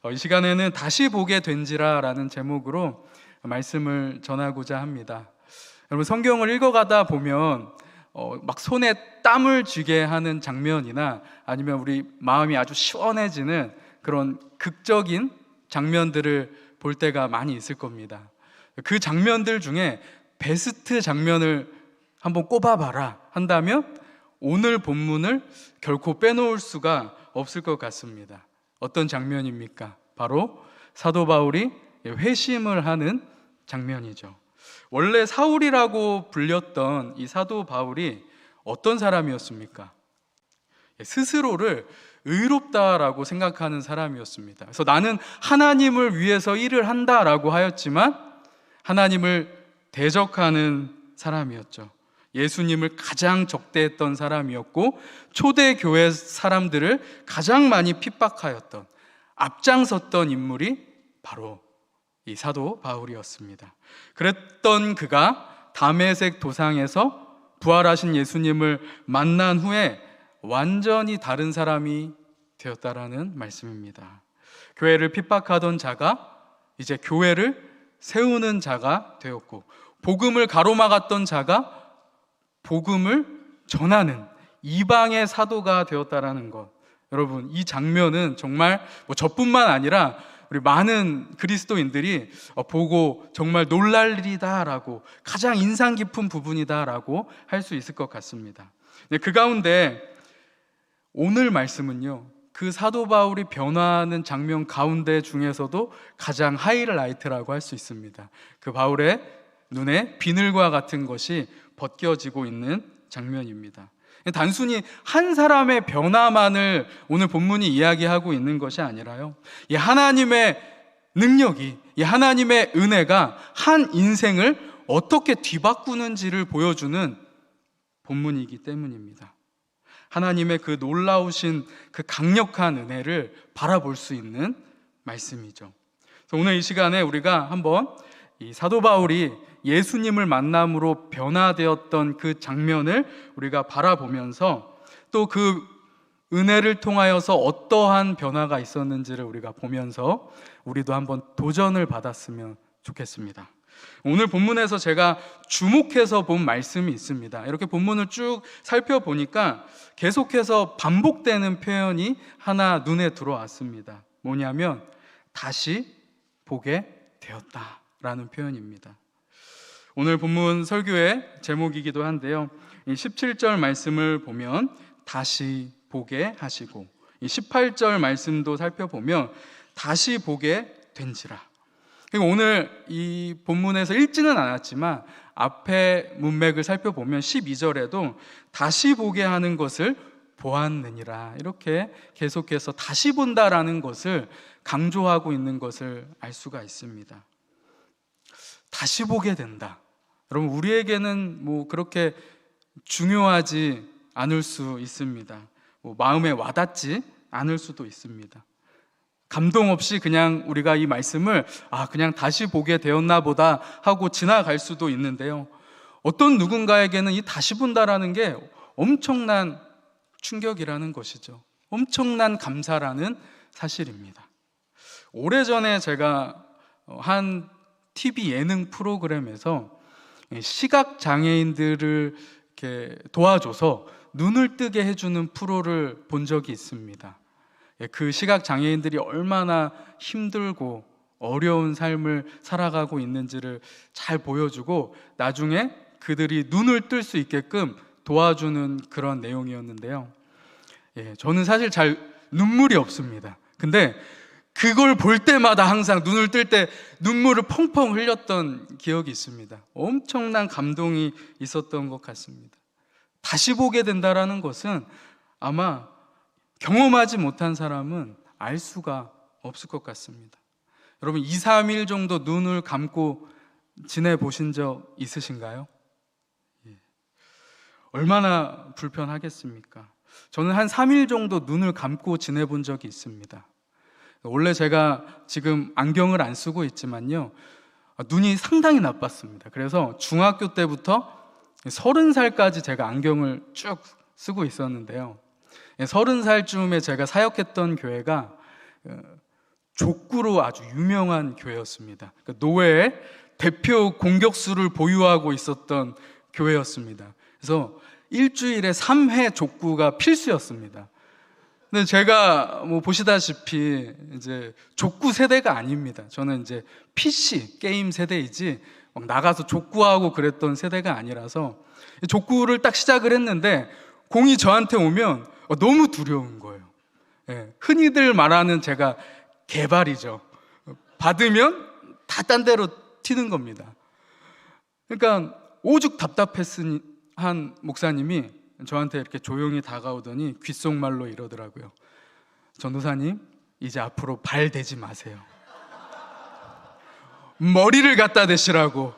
어, 이 시간에는 다시 보게 된지라라는 제목으로 말씀을 전하고자 합니다. 여러분 성경을 읽어가다 보면 어, 막 손에 땀을 쥐게 하는 장면이나 아니면 우리 마음이 아주 시원해지는 그런 극적인 장면들을 볼 때가 많이 있을 겁니다. 그 장면들 중에 베스트 장면을 한번 꼽아봐라 한다면 오늘 본문을 결코 빼놓을 수가 없을 것 같습니다. 어떤 장면입니까? 바로 사도 바울이 회심을 하는 장면이죠. 원래 사울이라고 불렸던 이 사도 바울이 어떤 사람이었습니까? 스스로를 의롭다라고 생각하는 사람이었습니다. 그래서 나는 하나님을 위해서 일을 한다라고 하였지만 하나님을 대적하는 사람이었죠. 예수님을 가장 적대했던 사람이었고 초대 교회 사람들을 가장 많이 핍박하였던 앞장섰던 인물이 바로 이 사도 바울이었습니다. 그랬던 그가 담에색 도상에서 부활하신 예수님을 만난 후에 완전히 다른 사람이 되었다라는 말씀입니다. 교회를 핍박하던 자가 이제 교회를 세우는 자가 되었고 복음을 가로막았던 자가 복음을 전하는 이방의 사도가 되었다라는 것. 여러분, 이 장면은 정말 뭐 저뿐만 아니라 우리 많은 그리스도인들이 어, 보고 정말 놀랄 일이다라고 가장 인상 깊은 부분이다라고 할 수 있을 것 같습니다. 네, 그 가운데 오늘 말씀은요. 그 사도 바울이 변화하는 장면 가운데 중에서도 가장 하이라이트라고 할 수 있습니다. 그 바울의 눈에 비늘과 같은 것이 벗겨지고 있는 장면입니다. 단순히 한 사람의 변화만을 오늘 본문이 이야기하고 있는 것이 아니라요. 이 하나님의 능력이, 이 하나님의 은혜가 한 인생을 어떻게 뒤바꾸는지를 보여주는 본문이기 때문입니다. 하나님의 그 놀라우신 그 강력한 은혜를 바라볼 수 있는 말씀이죠. 오늘 이 시간에 우리가 한번 이 사도 바울이 예수님을 만남으로 변화되었던 그 장면을 우리가 바라보면서 또 그 은혜를 통하여서 어떠한 변화가 있었는지를 우리가 보면서 우리도 한번 도전을 받았으면 좋겠습니다. 오늘 본문에서 제가 주목해서 본 말씀이 있습니다. 이렇게 본문을 쭉 살펴보니까 계속해서 반복되는 표현이 하나 눈에 들어왔습니다. 뭐냐면 다시 보게 되었다라는 표현입니다. 오늘 본문 설교의 제목이기도 한데요. 17절 말씀을 보면 다시 보게 하시고 18절 말씀도 살펴보면 다시 보게 된지라. 오늘 이 본문에서 읽지는 않았지만 앞에 문맥을 살펴보면 12절에도 다시 보게 하는 것을 보았느니라. 이렇게 계속해서 다시 본다라는 것을 강조하고 있는 것을 알 수가 있습니다. 다시 보게 된다. 여러분, 우리에게는 뭐 그렇게 중요하지 않을 수 있습니다. 뭐 마음에 와닿지 않을 수도 있습니다. 감동 없이 그냥 우리가 이 말씀을 아, 그냥 다시 보게 되었나 보다 하고 지나갈 수도 있는데요. 어떤 누군가에게는 이 다시 본다라는 게 엄청난 충격이라는 것이죠. 엄청난 감사라는 사실입니다. 오래전에 제가 한 TV 예능 프로그램에서 시각 장애인들을 이렇게 도와줘서 눈을 뜨게 해주는 프로를 본 적이 있습니다. 예, 그 시각 장애인들이 얼마나 힘들고 어려운 삶을 살아가고 있는지를 잘 보여주고 나중에 그들이 눈을 뜰 수 있게끔 도와주는 그런 내용이었는데요. 예, 저는 사실 잘 눈물이 없습니다. 근데 그걸 볼 때마다 항상 눈을 뜰 때 눈물을 펑펑 흘렸던 기억이 있습니다. 엄청난 감동이 있었던 것 같습니다. 다시 보게 된다라는 것은 아마 경험하지 못한 사람은 알 수가 없을 것 같습니다. 여러분 2, 3일 정도 눈을 감고 지내 보신 적 있으신가요? 예. 얼마나 불편하겠습니까? 저는 한 3일 정도 눈을 감고 지내 본 적이 있습니다. 원래 제가 지금 안경을 안 쓰고 있지만요. 눈이 상당히 나빴습니다. 그래서 중학교 때부터 서른 살까지 제가 안경을 쭉 쓰고 있었는데요. 서른 살쯤에 제가 사역했던 교회가 어, 족구로 아주 유명한 교회였습니다. 그러니까 노회의 대표 공격수를 보유하고 있었던 교회였습니다. 그래서 일주일에 3회 족구가 필수였습니다. 근데 제가 뭐 보시다시피 이제 족구 세대가 아닙니다. 저는 이제 PC 게임 세대이지 막 나가서 족구하고 그랬던 세대가 아니라서 족구를 딱 시작을 했는데 공이 저한테 오면 너무 두려운 거예요. 예, 흔히들 말하는 제가 개발이죠. 받으면 다 딴 데로 튀는 겁니다. 그러니까 오죽 답답했으니 한 목사님이 저한테 이렇게 조용히 다가오더니 귓속말로 이러더라고요. 전도사님, 이제 앞으로 발 대지 마세요. 머리를 갖다 대시라고.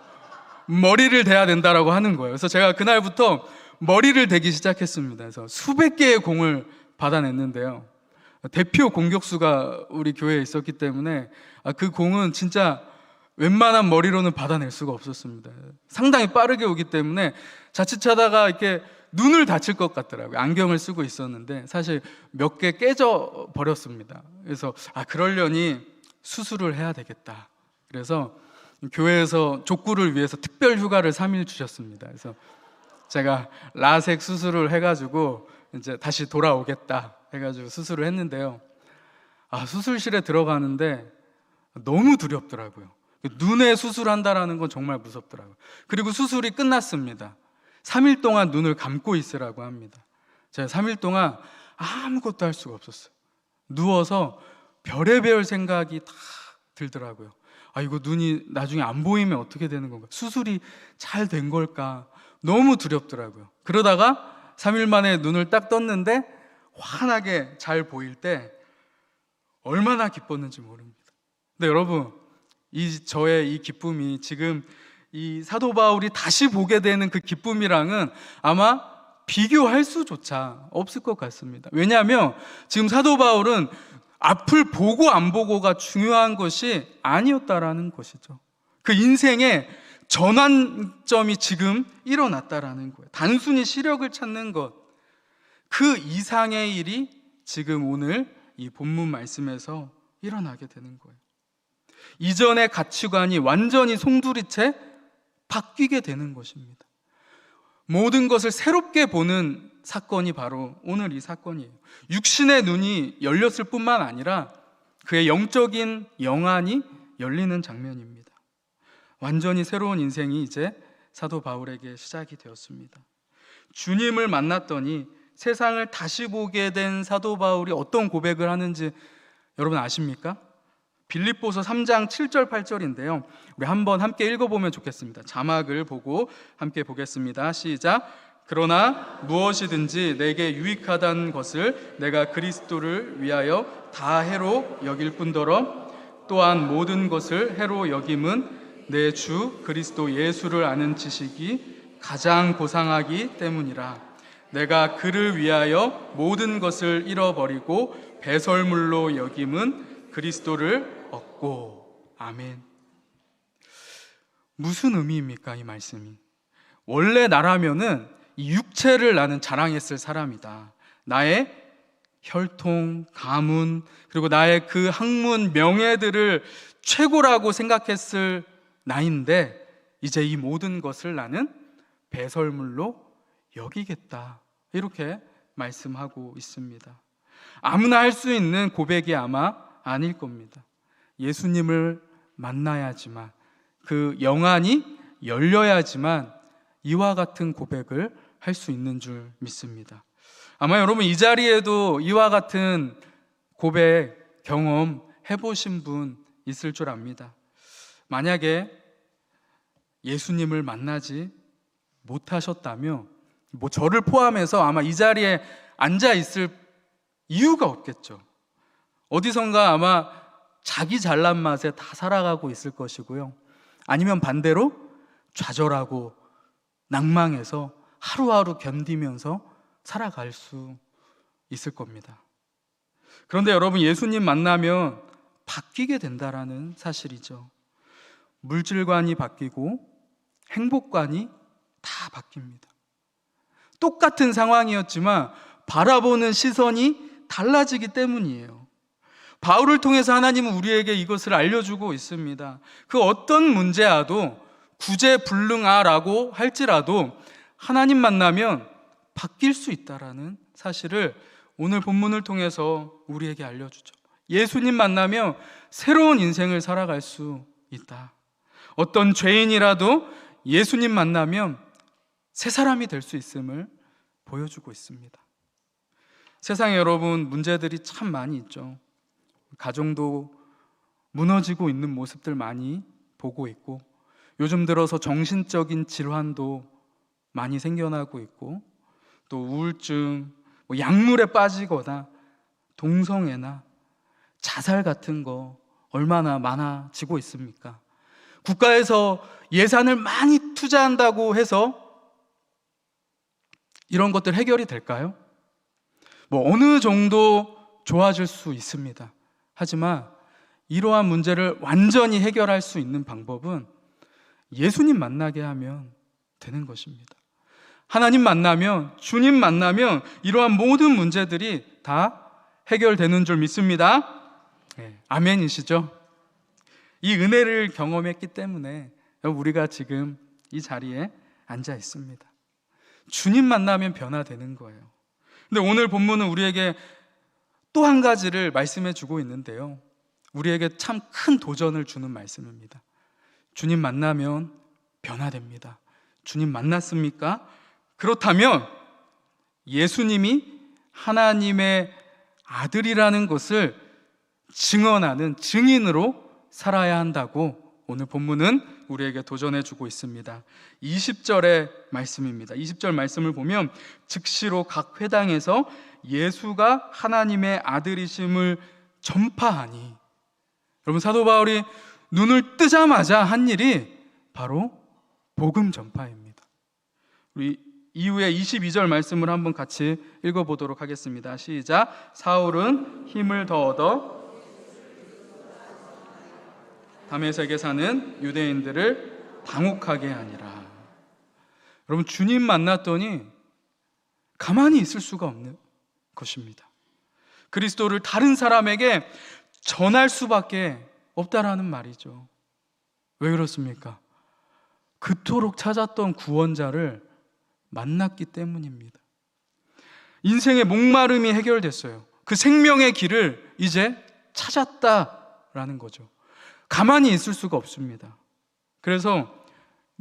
머리를 대야 된다라고 하는 거예요. 그래서 제가 그날부터 머리를 대기 시작했습니다. 그래서 수백 개의 공을 받아냈는데요. 대표 공격수가 우리 교회에 있었기 때문에 아, 그 공은 진짜 웬만한 머리로는 받아낼 수가 없었습니다. 상당히 빠르게 오기 때문에 자칫 하다가 이렇게 눈을 다칠 것 같더라고요. 안경을 쓰고 있었는데 사실 몇 개 깨져 버렸습니다. 그래서 아 그러려니 수술을 해야 되겠다. 그래서 교회에서 족구를 위해서 특별 휴가를 3일 주셨습니다. 그래서 제가 라섹 수술을 해가지고 이제 다시 돌아오겠다 해가지고 수술을 했는데요. 아 수술실에 들어가는데 너무 두렵더라고요. 눈에 수술한다라는 건 정말 무섭더라고요. 그리고 수술이 끝났습니다. 3일 동안 눈을 감고 있으라고 합니다. 제가 3일 동안 아무것도 할 수가 없었어요. 누워서 별의별 생각이 다 들더라고요. 아, 이거 눈이 나중에 안 보이면 어떻게 되는 건가? 수술이 잘 된 걸까? 너무 두렵더라고요. 그러다가 3일 만에 눈을 딱 떴는데 환하게 잘 보일 때 얼마나 기뻤는지 모릅니다. 근데 여러분, 이 저의 이 기쁨이 지금 이 사도 바울이 다시 보게 되는 그 기쁨이랑은 아마 비교할 수조차 없을 것 같습니다. 왜냐하면 지금 사도 바울은 앞을 보고 안 보고가 중요한 것이 아니었다라는 것이죠. 그 인생의 전환점이 지금 일어났다라는 거예요. 단순히 시력을 찾는 것. 그 이상의 일이 지금 오늘 이 본문 말씀에서 일어나게 되는 거예요. 이전의 가치관이 완전히 송두리째 바뀌게 되는 것입니다. 모든 것을 새롭게 보는 사건이 바로 오늘 이 사건이에요. 육신의 눈이 열렸을 뿐만 아니라 그의 영적인 영안이 열리는 장면입니다. 완전히 새로운 인생이 이제 사도 바울에게 시작이 되었습니다. 주님을 만났더니 세상을 다시 보게 된 사도 바울이 어떤 고백을 하는지 여러분 아십니까? 빌립보서 3장 7절 8절인데요. 우리 한번 함께 읽어보면 좋겠습니다. 자막을 보고 함께 보겠습니다. 시작. 그러나 무엇이든지 내게 유익하다는 것을 내가 그리스도를 위하여 다 해로 여길 뿐더러 또한 모든 것을 해로 여김은 내 주 그리스도 예수를 아는 지식이 가장 고상하기 때문이라. 내가 그를 위하여 모든 것을 잃어버리고 배설물로 여김은 그리스도를 얻고 아멘. 무슨 의미입니까 이 말씀이? 원래 나라면은 이 육체를 나는 자랑했을 사람이다. 나의 혈통, 가문, 그리고 나의 그 학문, 명예들을 최고라고 생각했을 나인데, 이제 이 모든 것을 나는 배설물로 여기겠다. 이렇게 말씀하고 있습니다. 아무나 할 수 있는 고백이 아마 아닐 겁니다. 예수님을 만나야지만 그 영안이 열려야지만 이와 같은 고백을 할 수 있는 줄 믿습니다. 아마 여러분 이 자리에도 이와 같은 고백 경험 해보신 분 있을 줄 압니다. 만약에 예수님을 만나지 못하셨다면, 뭐 저를 포함해서 아마 이 자리에 앉아 있을 이유가 없겠죠. 어디선가 아마 자기 잘난 맛에 다 살아가고 있을 것이고요. 아니면 반대로 좌절하고 낭망해서 하루하루 견디면서 살아갈 수 있을 겁니다. 그런데 여러분 예수님 만나면 바뀌게 된다라는 사실이죠. 물질관이 바뀌고 행복관이 다 바뀝니다. 똑같은 상황이었지만 바라보는 시선이 달라지기 때문이에요. 바울을 통해서 하나님은 우리에게 이것을 알려주고 있습니다. 그 어떤 문제와도 구제불능하라고 할지라도 하나님 만나면 바뀔 수 있다라는 사실을 오늘 본문을 통해서 우리에게 알려주죠. 예수님 만나면 새로운 인생을 살아갈 수 있다. 어떤 죄인이라도 예수님 만나면 새 사람이 될 수 있음을 보여주고 있습니다. 세상에 여러분 문제들이 참 많이 있죠. 가정도 무너지고 있는 모습들 많이 보고 있고 요즘 들어서 정신적인 질환도 많이 생겨나고 있고 또 우울증, 뭐 약물에 빠지거나 동성애나 자살 같은 거 얼마나 많아지고 있습니까? 국가에서 예산을 많이 투자한다고 해서 이런 것들 해결이 될까요? 뭐 어느 정도 좋아질 수 있습니다. 하지만 이러한 문제를 완전히 해결할 수 있는 방법은 예수님 만나게 하면 되는 것입니다. 하나님 만나면, 주님 만나면 이러한 모든 문제들이 다 해결되는 줄 믿습니다. 네, 아멘이시죠? 이 은혜를 경험했기 때문에 우리가 지금 이 자리에 앉아 있습니다. 주님 만나면 변화되는 거예요. 근데 오늘 본문은 우리에게 또 한 가지를 말씀해 주고 있는데요. 우리에게 참 큰 도전을 주는 말씀입니다. 주님 만나면 변화됩니다. 주님 만났습니까? 그렇다면 예수님이 하나님의 아들이라는 것을 증언하는 증인으로 살아야 한다고 오늘 본문은 우리에게 도전해 주고 있습니다. 20절의 말씀입니다. 20절 말씀을 보면 즉시로 각 회당에서 예수가 하나님의 아들이심을 전파하니 여러분 사도 바울이 눈을 뜨자마자 한 일이 바로 복음 전파입니다. 우리 이후에 22절 말씀을 한번 같이 읽어 보도록 하겠습니다. 시작. 사울은 힘을 더 얻어 다메섹에 사는 유대인들을 당혹하게 하니라. 여러분 주님 만났더니 가만히 있을 수가 없는 것입니다. 그리스도를 다른 사람에게 전할 수밖에 없다라는 말이죠. 왜 그렇습니까? 그토록 찾았던 구원자를 만났기 때문입니다. 인생의 목마름이 해결됐어요. 그 생명의 길을 이제 찾았다라는 거죠. 가만히 있을 수가 없습니다. 그래서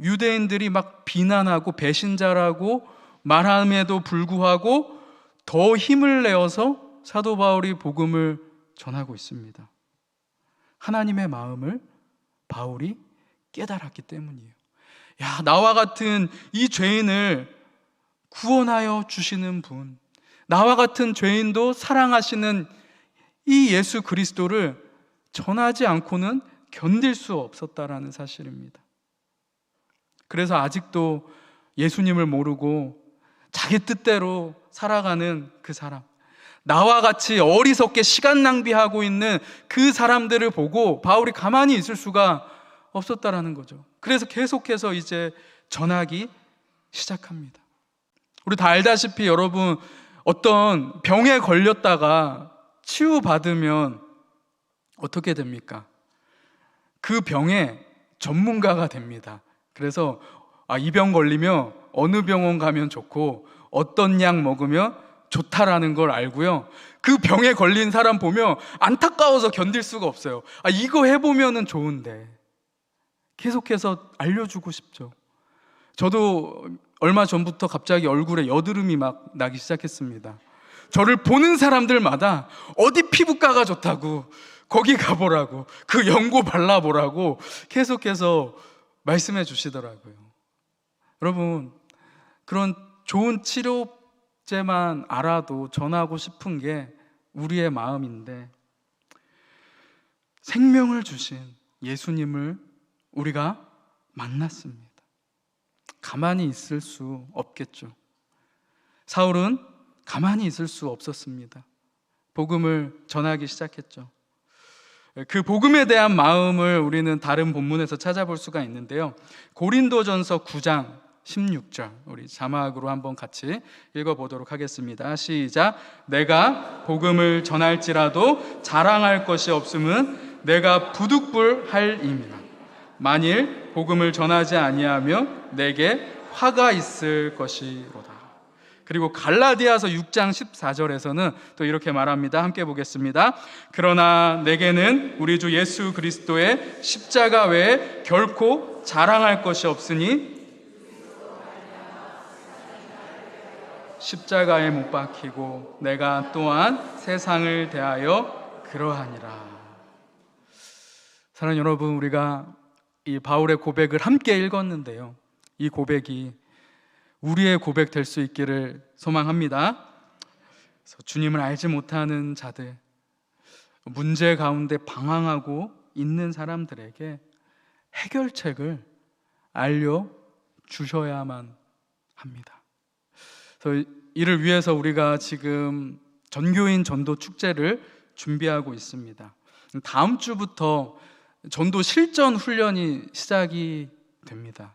유대인들이 막 비난하고 배신자라고 말함에도 불구하고 더 힘을 내어서 사도 바울이 복음을 전하고 있습니다. 하나님의 마음을 바울이 깨달았기 때문이에요. 야, 나와 같은 이 죄인을 구원하여 주시는 분, 나와 같은 죄인도 사랑하시는 이 예수 그리스도를 전하지 않고는 견딜 수 없었다라는 사실입니다. 그래서 아직도 예수님을 모르고 자기 뜻대로 살아가는 그 사람, 나와 같이 어리석게 시간 낭비하고 있는 그 사람들을 보고 바울이 가만히 있을 수가 없었다라는 거죠. 그래서 계속해서 이제 전하기 시작합니다. 우리 다 알다시피 여러분 어떤 병에 걸렸다가 치유받으면 어떻게 됩니까? 그 병의 전문가가 됩니다. 그래서 아, 이 병 걸리면 어느 병원 가면 좋고 어떤 약 먹으면 좋다라는 걸 알고요. 그 병에 걸린 사람 보면 안타까워서 견딜 수가 없어요. 아, 이거 해보면은 좋은데. 계속해서 알려주고 싶죠. 저도 얼마 전부터 갑자기 얼굴에 여드름이 막 나기 시작했습니다. 저를 보는 사람들마다 어디 피부과가 좋다고, 거기 가보라고, 그 연고 발라보라고 계속해서 말씀해 주시더라고요. 여러분, 그런 좋은 치료제만 알아도 전하고 싶은 게 우리의 마음인데, 생명을 주신 예수님을 우리가 만났습니다. 가만히 있을 수 없겠죠. 사울은 가만히 있을 수 없었습니다. 복음을 전하기 시작했죠. 그 복음에 대한 마음을 우리는 다른 본문에서 찾아볼 수가 있는데요. 고린도전서 9장 16절 우리 자막으로 한번 같이 읽어 보도록 하겠습니다. 시작. 내가 복음을 전할지라도 자랑할 것이 없음은 내가 부득불할 임이라. 만일 복음을 전하지 아니하면 내게 화가 있을 것이로다. 그리고 갈라디아서 6장 14절에서는 또 이렇게 말합니다. 함께 보겠습니다. 그러나 내게는 우리 주 예수 그리스도의 십자가 외에 결코 자랑할 것이 없으니 십자가에 못 박히고 내가 또한 세상을 대하여 그러하니라. 사랑하는 여러분, 우리가 이 바울의 고백을 함께 읽었는데요. 이 고백이 우리의 고백 될 수 있기를 소망합니다. 주님을 알지 못하는 자들, 문제 가운데 방황하고 있는 사람들에게 해결책을 알려 주셔야만 합니다. 그래서 이를 위해서 우리가 지금 전교인 전도 축제를 준비하고 있습니다. 다음 주부터 전도 실전 훈련이 시작이 됩니다.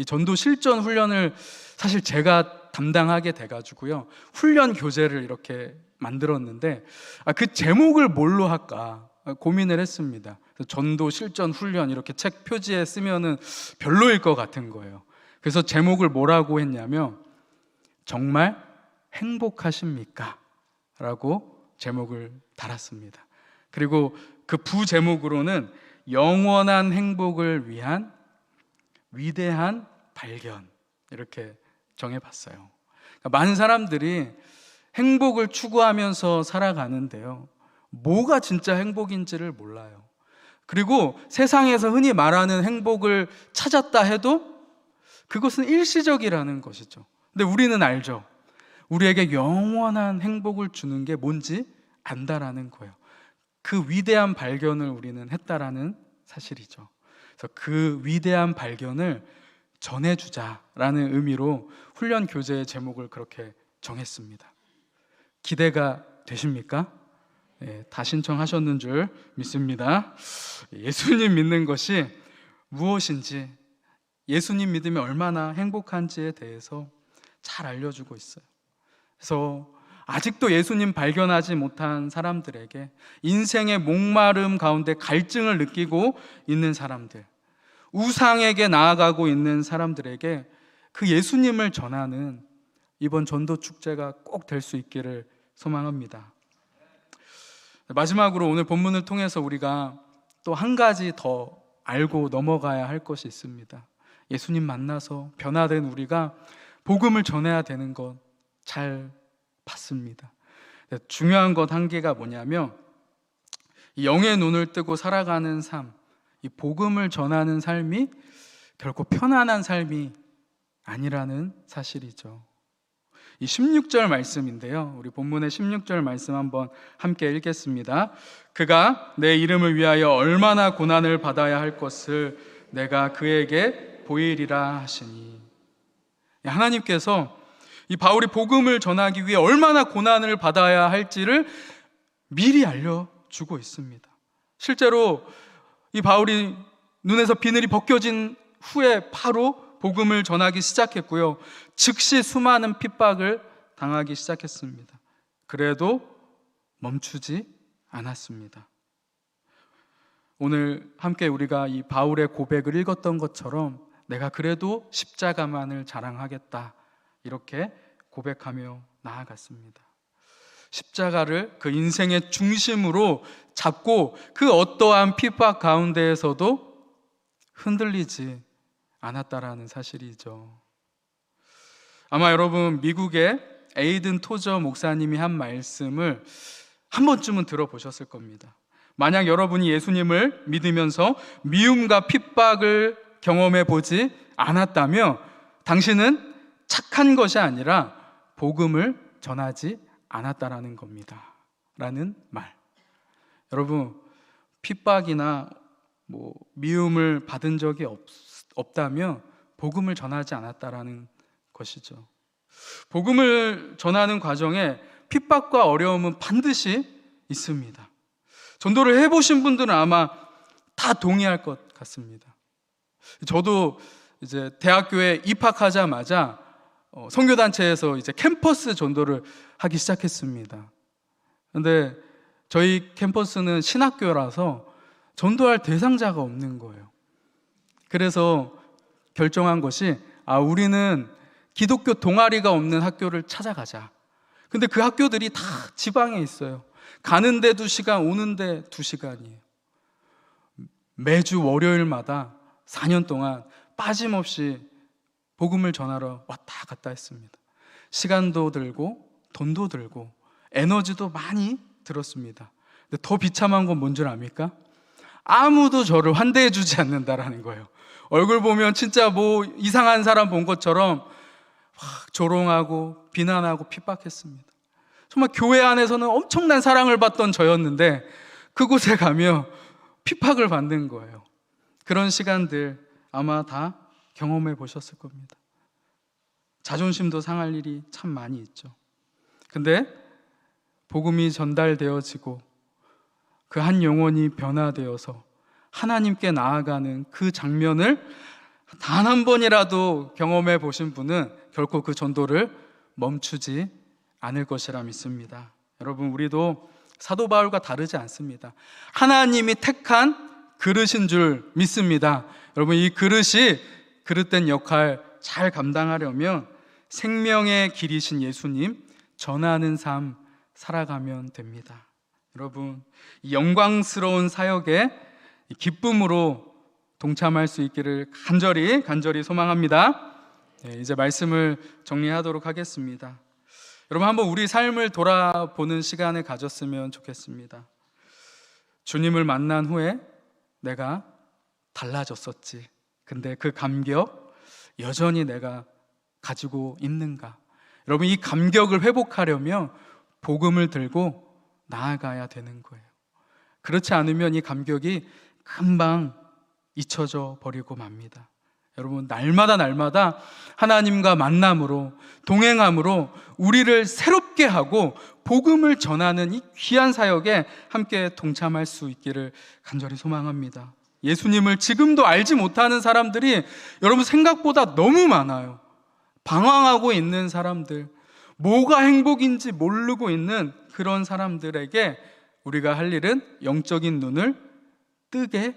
이 전도 실전 훈련을 사실 제가 담당하게 돼가지고요. 훈련 교재를 이렇게 만들었는데 아, 그 제목을 뭘로 할까 고민을 했습니다. 전도 실전 훈련 이렇게 책 표지에 쓰면은 별로일 것 같은 거예요. 그래서 제목을 뭐라고 했냐면 정말 행복하십니까? 라고 제목을 달았습니다. 그리고 그 부제목으로는 영원한 행복을 위한 위대한 발견 이렇게 정해봤어요. 그러니까 많은 사람들이 행복을 추구하면서 살아가는데요. 뭐가 진짜 행복인지를 몰라요. 그리고 세상에서 흔히 말하는 행복을 찾았다 해도 그것은 일시적이라는 것이죠. 근데 우리는 알죠. 우리에게 영원한 행복을 주는 게 뭔지 안다라는 거예요. 그 위대한 발견을 우리는 했다라는 사실이죠. 그래서 그 위대한 발견을 전해주자라는 의미로 훈련 교재의 제목을 그렇게 정했습니다. 기대가 되십니까? 네, 다 신청하셨는 줄 믿습니다. 예수님 믿는 것이 무엇인지, 예수님 믿음이 얼마나 행복한지에 대해서 잘 알려주고 있어요. 그래서 아직도 예수님 발견하지 못한 사람들에게 인생의 목마름 가운데 갈증을 느끼고 있는 사람들, 우상에게 나아가고 있는 사람들에게 그 예수님을 전하는 이번 전도 축제가 꼭 될 수 있기를 소망합니다. 마지막으로 오늘 본문을 통해서 우리가 또 한 가지 더 알고 넘어가야 할 것이 있습니다. 예수님 만나서 변화된 우리가 복음을 전해야 되는 것 잘 봤습니다. 중요한 것 한 개가 뭐냐면 영의 눈을 뜨고 살아가는 삶, 이 복음을 전하는 삶이 결코 편안한 삶이 아니라는 사실이죠. 이 16절 말씀인데요. 우리 본문의 16절 말씀 한번 함께 읽겠습니다. 그가 내 이름을 위하여 얼마나 고난을 받아야 할 것을 내가 그에게 보이리라 하시니. 하나님께서 이 바울이 복음을 전하기 위해 얼마나 고난을 받아야 할지를 미리 알려주고 있습니다. 실제로 이 바울이 눈에서 비늘이 벗겨진 후에 바로 복음을 전하기 시작했고요. 즉시 수많은 핍박을 당하기 시작했습니다. 그래도 멈추지 않았습니다. 오늘 함께 우리가 이 바울의 고백을 읽었던 것처럼 내가 그래도 십자가만을 자랑하겠다. 이렇게 고백하며 나아갔습니다. 십자가를 그 인생의 중심으로 잡고 그 어떠한 핍박 가운데에서도 흔들리지 않았다라는 사실이죠. 아마 여러분 미국의 에이든 토저 목사님이 한 말씀을 한 번쯤은 들어보셨을 겁니다. 만약 여러분이 예수님을 믿으면서 미움과 핍박을 경험해 보지 않았다면 당신은 착한 것이 아니라 복음을 전하지 않았다라는 겁니다. 라는 말. 여러분, 핍박이나 뭐 미움을 받은 적이 없, 없다면 복음을 전하지 않았다라는 것이죠. 복음을 전하는 과정에 핍박과 어려움은 반드시 있습니다. 전도를 해보신 분들은 아마 다 동의할 것 같습니다. 저도 이제 대학교에 입학하자마자 어, 선교단체에서 이제 캠퍼스 전도를 하기 시작했습니다. 근데 저희 캠퍼스는 신학교라서 전도할 대상자가 없는 거예요. 그래서 결정한 것이 아 우리는 기독교 동아리가 없는 학교를 찾아가자. 근데 그 학교들이 다 지방에 있어요. 가는데 두 시간, 오는데 두 시간이에요. 매주 월요일마다 4년 동안 빠짐없이 복음을 전하러 왔다 갔다 했습니다. 시간도 들고 돈도 들고 에너지도 많이 들었습니다. 근데 더 비참한 건 뭔 줄 압니까? 아무도 저를 환대해 주지 않는다라는 거예요. 얼굴 보면 진짜 뭐 이상한 사람 본 것처럼 막 조롱하고 비난하고 핍박했습니다. 정말 교회 안에서는 엄청난 사랑을 받던 저였는데 그곳에 가면 핍박을 받는 거예요. 그런 시간들 아마 다 경험해 보셨을 겁니다. 자존심도 상할 일이 참 많이 있죠. 근데 복음이 전달되어지고 그 한 영혼이 변화되어서 하나님께 나아가는 그 장면을 단 한 번이라도 경험해 보신 분은 결코 그 전도를 멈추지 않을 것이라 믿습니다. 여러분, 우리도 사도 바울과 다르지 않습니다. 하나님이 택한 그릇인 줄 믿습니다. 여러분, 이 그릇이 그릇된 역할 잘 감당하려면 생명의 길이신 예수님 전하는 삶 살아가면 됩니다. 여러분, 이 영광스러운 사역에 이 기쁨으로 동참할 수 있기를 간절히 간절히 소망합니다. 네, 이제 말씀을 정리하도록 하겠습니다. 여러분 한번 우리 삶을 돌아보는 시간을 가졌으면 좋겠습니다. 주님을 만난 후에 내가 달라졌었지. 근데 그 감격 여전히 내가 가지고 있는가? 여러분 이 감격을 회복하려면 복음을 들고 나아가야 되는 거예요. 그렇지 않으면 이 감격이 금방 잊혀져 버리고 맙니다. 여러분, 날마다 날마다 하나님과 만남으로, 동행함으로 우리를 새롭게 하고 복음을 전하는 이 귀한 사역에 함께 동참할 수 있기를 간절히 소망합니다. 예수님을 지금도 알지 못하는 사람들이 여러분 생각보다 너무 많아요. 방황하고 있는 사람들, 뭐가 행복인지 모르고 있는 그런 사람들에게 우리가 할 일은 영적인 눈을 뜨게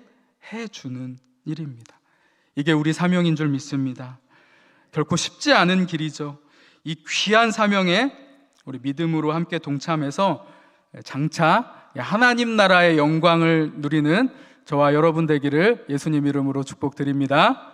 해주는 일입니다. 이게 우리 사명인 줄 믿습니다. 결코 쉽지 않은 길이죠. 이 귀한 사명에 우리 믿음으로 함께 동참해서 장차 하나님 나라의 영광을 누리는 저와 여러분 되기를 예수님 이름으로 축복드립니다.